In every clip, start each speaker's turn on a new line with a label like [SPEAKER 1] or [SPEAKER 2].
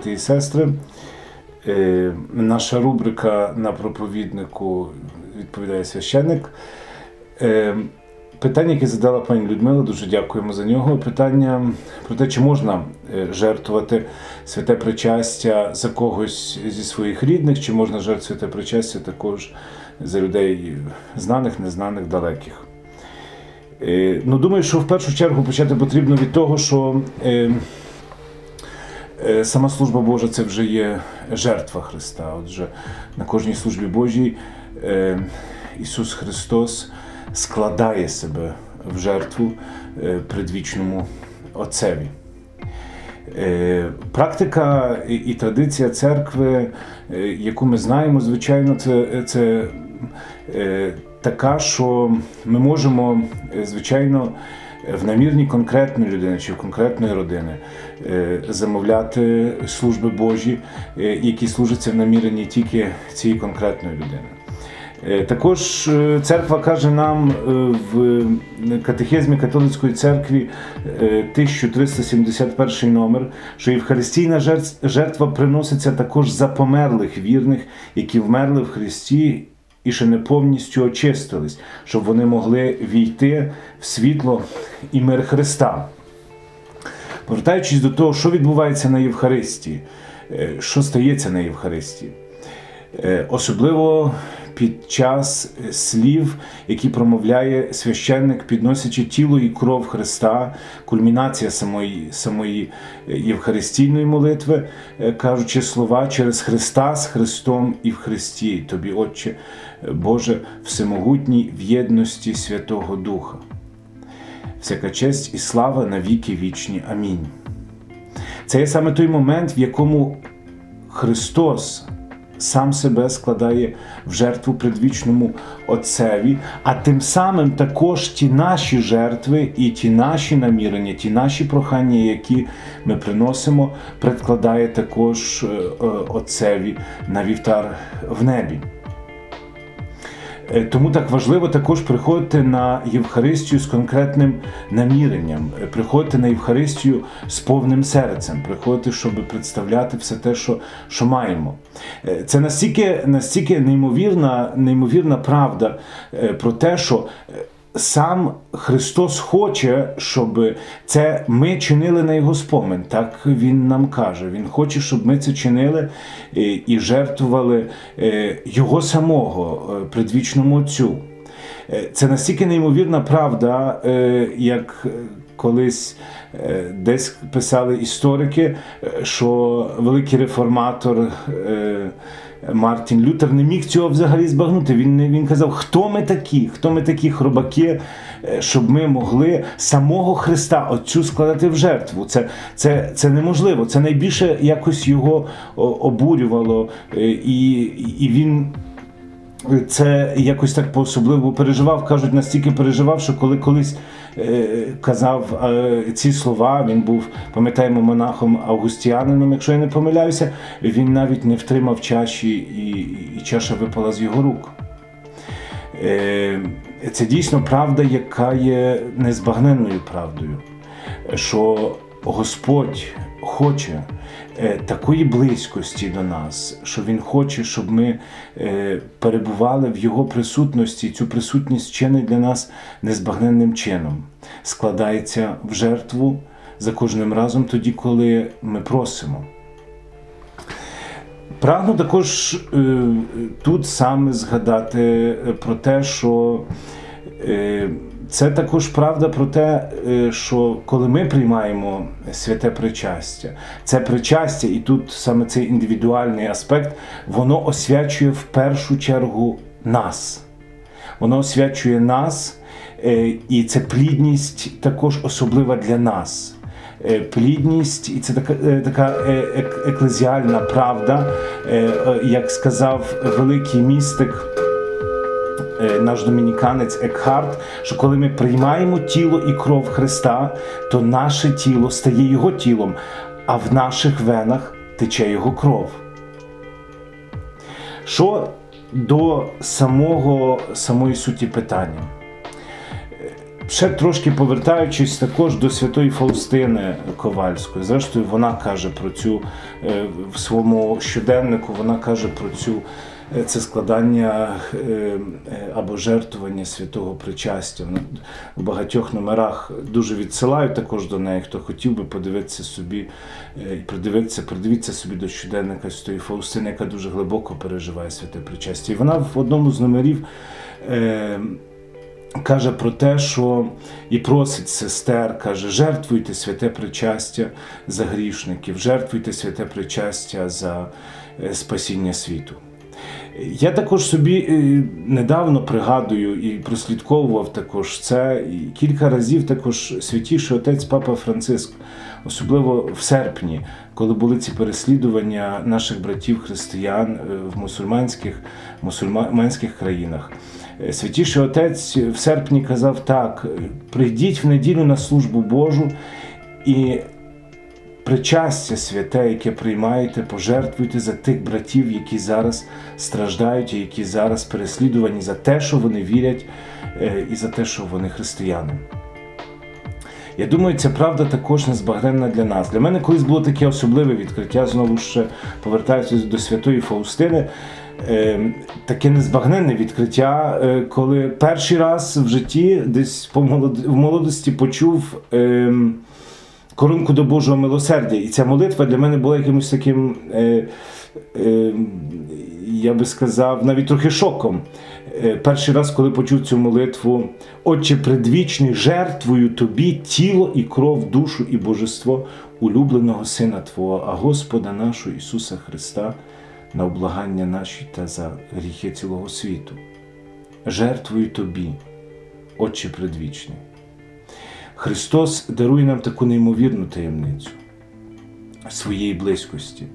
[SPEAKER 1] брати і сестри. Е, Наша рубрика на проповіднику відповідає священник. Е, Питання, яке задала пані Людмила, дуже дякуємо за нього. Питання про те, чи можна е, жертвувати святе причастя за когось зі своїх рідних, чи можна жертвувати святе причастя також за людей знаних, незнаних, далеких. Ну, думаю, що в першу чергу почати потрібно від того, що сама служба Божа це вже є жертва Христа. Отже, на кожній службі Божій е, Ісус Христос складає себе в жертву е, предвічному Отцеві. Е, Практика і, традиція церкви, е, яку ми знаємо, звичайно, це, це е, така, що ми можемо, е, звичайно, в намірні конкретної людини чи в конкретної родини е, замовляти служби Божі, е, які служаться в наміренні тільки цієї конкретної людини. Е, Також церква каже нам в катехизмі католицької церкви е, 1371 номер, що Євхаристійна жертв- жертва приноситься також за померлих вірних, які вмерли в Христі і ще не повністю очистились, щоб вони могли війти в світло і мир Христа. Повертаючись до того, що відбувається на Євхаристії, е, що стається на Євхаристії. Е, Особливо під час слів, які промовляє священник, підносячи тіло і кров Христа, кульмінація самої, самої е, євхаристійної молитви, е, кажучи слова через Христа з Христом і в Христі, тобі, Отче Боже, всемогутній в єдності Святого Духа. Всяка честь і слава на віки вічні. Амінь. Це є саме той момент, в якому Христос сам себе складає в жертву предвічному Отцеві, а тим самим також ті наші жертви і ті наші намірення, ті наші прохання, які ми приносимо, предкладає також е, е, Отцеві на вівтар в небі. Е, Тому так важливо також приходити на Євхаристію з конкретним наміренням, е, приходити на Євхаристію з повним серцем, приходити, щоб представляти все те, що, що маємо. Е, Це настільки, настільки неймовірна, неймовірна правда про те, що сам Христос хоче, щоб це ми чинили на Його спомин. Так Він нам каже. Він хоче, щоб ми це чинили е, і жертвували е, Його самого е, предвічному Отцю. Це настільки неймовірна правда, як колись десь писали історики, що великий реформатор Мартін Лютер не міг цього взагалі збагнути. Він, не- він казав, хто ми такі, хто ми такі хробаки, е, щоб ми могли самого Христа Отцю складати в жертву. Це, це, це неможливо. Це найбільше якось його обурювало, е, і, і він це якось так по-особливо переживав. Кажуть, настільки переживав, що коли колись е, казав е, ці слова, він був, пам'ятаємо, монахом Августіанином, якщо я не помиляюся, він навіть не втримав чаші, і, і чаша випала з його рук. Е, Це дійсно правда, яка є незбагненною правдою, що Господь хоче е, такої близькості до нас, що Він хоче, щоб ми е, перебували в Його присутності. Цю присутність чинить для нас незбагненним чином, складається в жертву за кожним разом, тоді, коли ми просимо. Прагну також е, тут саме згадати про те, що це також правда про те, е, що коли ми приймаємо святе причастя, це причастя, і тут саме цей індивідуальний аспект, воно освячує в першу чергу нас. Воно освячує нас, е, і це плідність також особлива для нас. Е, Плідність, і це така, така еклезіальна правда, як сказав великий містик наш домініканець Екхарт, що коли ми приймаємо тіло і кров Христа, то наше тіло стає Його тілом, а в наших венах тече Його кров. Що до самого, самої суті питання? Ще трошки повертаючись також до святої Фаустини Ковальської. Зрештою, вона каже про цю е, в своєму щоденнику, вона каже про цю е, це складання е, або жертвування святого причастя. В багатьох номерах дуже відсилаю також до неї, хто хотів би подивитися собі і придивитися, придивіться собі до щоденника святої Фаустини, яка дуже глибоко переживає святе причастя. І вона в одному з номерів. Каже про те, що і просить сестер, каже: жертвуйте святе причастя за грішників, жертвуйте святе причастя за е, спасіння світу. Я також собі е, недавно пригадую і прослідковував також це. І кілька разів також святіший отець Папа Франциск, особливо в серпні, коли були ці переслідування наших братів християн е, в мусульманських, мусульманських країнах. Святіший отець в серпні казав так: прийдіть в неділю на службу Божу і причастя святе, яке приймаєте, пожертвуйте за тих братів, які зараз страждають, і які зараз переслідувані за те, що вони вірять, е, і за те, що вони християни. Я думаю, ця правда також незбагненна для нас. Для мене колись було таке особливе відкриття, знову ж повертаючись до святої Фаустини. Е, таке незбагненне відкриття, е, коли перший раз в житті, десь по в молодості, почув е, коронку до Божого милосердя. І ця молитва для мене була якимось таким, е, е, я би сказав, навіть трохи шоком. Перший раз, коли почув цю молитву, Отче предвічний, жертвую тобі тіло і кров, душу і божество улюбленого Сина Твого, а Господа нашого Ісуса Христа на облагання наші та за гріхи цілого світу. Жертвую тобі, Отче предвічний. Христос дарує нам таку неймовірну таємницю своєї близькості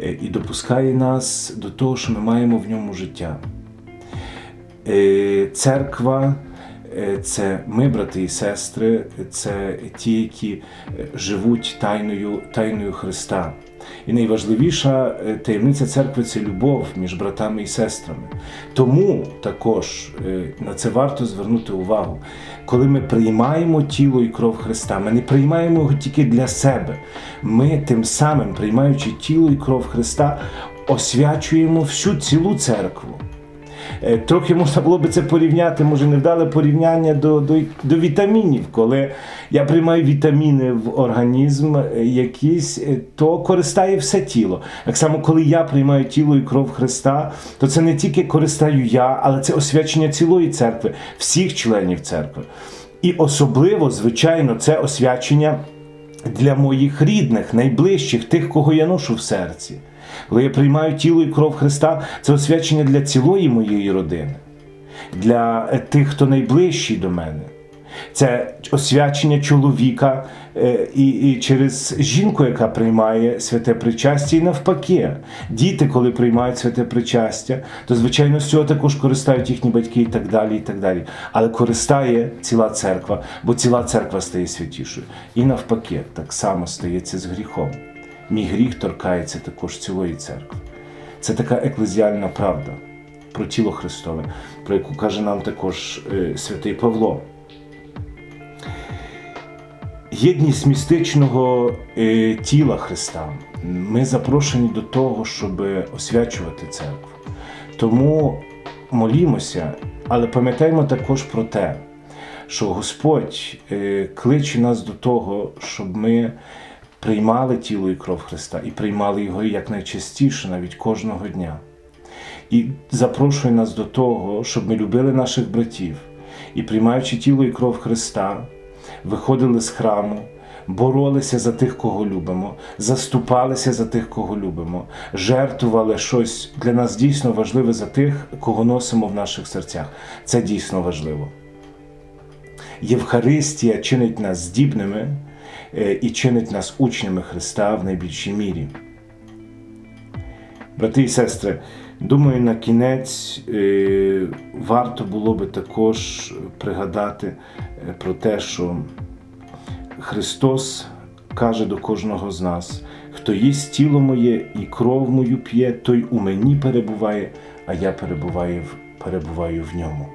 [SPEAKER 1] е, і допускає нас до того, що ми маємо в ньому життя. Е, Церква це ми, брати і сестри, це ті, які е, живуть тайною, тайною Христа. І найважливіша е, таємниця церкви це любов між братами і сестрами. Тому також е, на це варто звернути увагу. Коли ми приймаємо тіло і кров Христа, ми не приймаємо його тільки для себе. Ми тим самим, приймаючи тіло і кров Христа, освячуємо всю цілу церкву. Е, Трохи можна було би це порівняти, може невдале порівняння до, до, до вітамінів. Коли я приймаю вітаміни в організм е, якісь, е, то користає все тіло. Так само, коли я приймаю тіло і кров Христа, то це не тільки користаю я, але це освячення цілої церкви, всіх членів церкви. І особливо, звичайно, це освячення для моїх рідних, найближчих, тих, кого я ношу в серці. Коли я приймаю тіло і кров Христа, це освячення для цілої моєї родини, для е, тих, хто найближчий до мене. Це освячення чоловіка е, і, і через жінку, яка приймає святе причастя, і навпаки. Діти, коли приймають святе причастя, то звичайно з цього також користають їхні батьки і так далі. і так далі. Але користає ціла церква, бо ціла церква стає святішою. І навпаки, так само стається з гріхом. Мій гріх торкається також цілої церкви. Це така еклезіальна правда про тіло Христове, про яку каже нам також е, святий Павло. Єдність містичного е, тіла Христа. Ми запрошені до того, щоб освячувати церкву. Тому молімося, але пам'ятаємо також про те, що Господь е, кличе нас до того, щоб ми приймали тіло і кров Христа і приймали його якнайчастіше, навіть кожного дня. І запрошує нас до того, щоб ми любили наших братів і, приймаючи тіло і кров Христа, виходили з храму, боролися за тих, кого любимо, заступалися за тих, кого любимо, жертвували щось для нас дійсно важливе за тих, кого носимо в наших серцях. Це дійсно важливо. Євхаристія чинить нас здібними і чинить нас учнями Христа в найбільшій мірі. Брати і сестри, думаю, на кінець е, варто було би також пригадати е, про те, що Христос каже до кожного з нас: хто їсть тіло моє і кров мою п'є, той у мені перебуває, а я перебуваю перебуваю в ньому.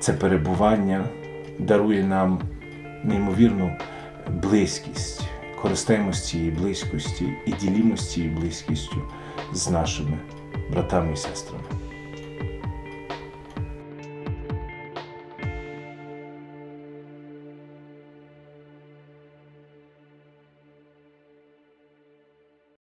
[SPEAKER 1] Це перебування дарує нам неймовірну близькість. Користаємось цією близькості і ділімось цією близькістю з нашими братами і сестрами.